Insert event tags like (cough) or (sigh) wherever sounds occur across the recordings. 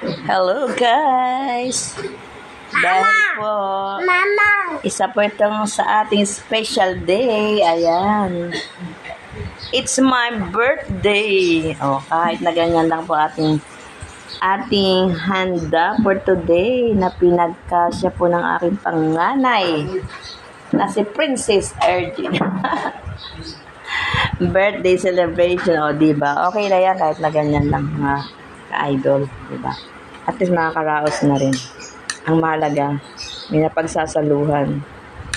Hello guys! Dahil po, Mama. isa po itong sa ating special day. Ayan. It's my birthday. Oh, kahit na ganyan lang po ating ating handa for today na pinagkasya po ng aking panganay na si Princess Ergin. (laughs) birthday celebration, o, di ba? Okay na yan kahit na ganyan lang mga ka-idol, di ba? At least nakakaraos na rin. Ang mahalaga, may napagsasaluhan.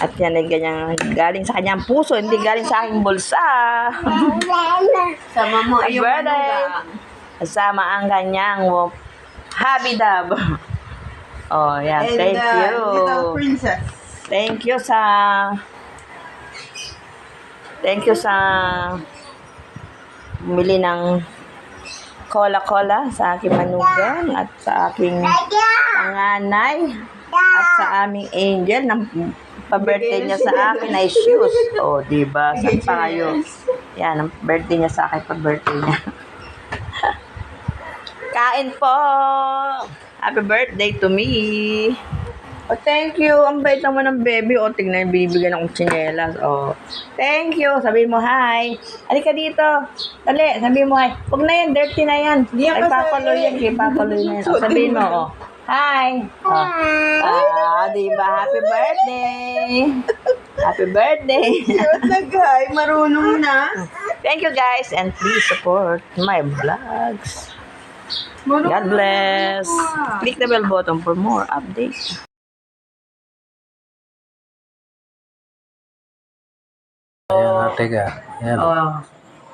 At yan ay ganyan, galing sa kanyang puso, hindi galing sa aking bulsa. Sama mo Happy birthday! Kasama ang kanyang wo- happy dab. Oh, yan. Thank you. Little princess. Thank you sa Thank you sa bumili ng cola-cola sa aking manugang at sa aking panganay at sa aming angel ng pa-birthday niya sa akin ay shoes. O, oh, di ba? Saan pa? Yan, ang birthday niya sa akin, pa-birthday niya. (laughs) Kain po! Happy birthday to me! Oh, thank you. Ang bait naman ng baby. O, tingnan, binibigyan akong tsinelas. Oh, thank you. Sabihin mo, hi. Halika dito. Dali, sabihin mo, hi. Huwag na yan, dirty na yan. Hindi yan Ay, papaloy kasali. yan. Kay papaloy na yan. Oh, sabihin mo, oh. Hi. Oh. Ah, di ba? Happy birthday. Happy birthday. Cute na guy. Marunong na. Thank you guys and please support my vlogs. God bless. Click the bell button for more updates. Teka. Ayan. Oh,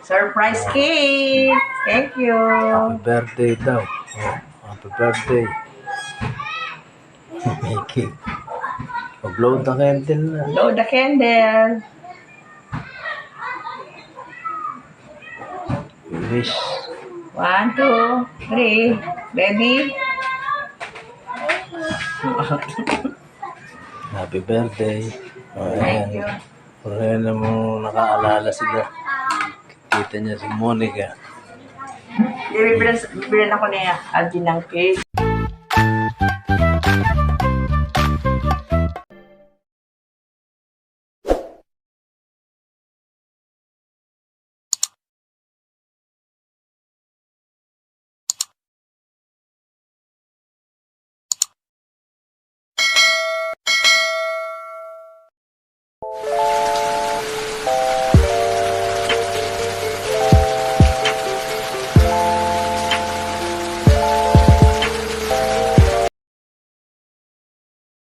surprise cake. Thank you. Happy birthday daw. Oh, happy birthday. May cake. Mag-blow the candle na. Blow the candle. Wish. One, two, three. Baby. (laughs) Happy birthday. Oh, Thank you. Ayan na mo nakaalala sila. Kita niya si Monica. Bibilan, bibilan ako niya. Aldi ng cake.